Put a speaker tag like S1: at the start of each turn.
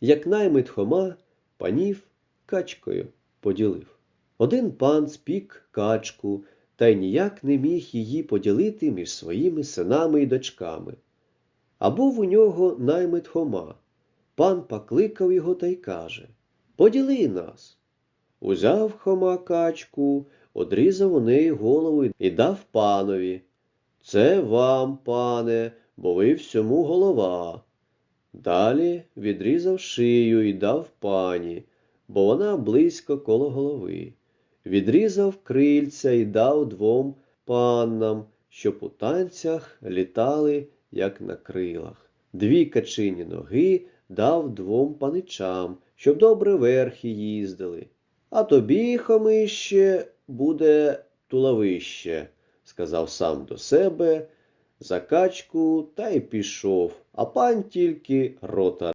S1: як наймит Хома панів качкою поділив. Один пан спік качку та й ніяк не міг її поділити між своїми синами і дочками. А був у нього наймит Хома. Пан покликав його та й каже Поділи нас. Узяв Хома качку, одрізав у неї голову і дав панові. Це вам, пане, бо ви всьому голова. Далі відрізав шию і дав пані, бо вона близько коло голови. Відрізав крильця і дав двом паннам, щоб у танцях літали, як на крилах. Дві качині ноги дав двом паничам, щоб добре верхи їздили. А тобі, хомище, буде туловище, сказав сам до себе, за качку та й пішов, а пан тільки рота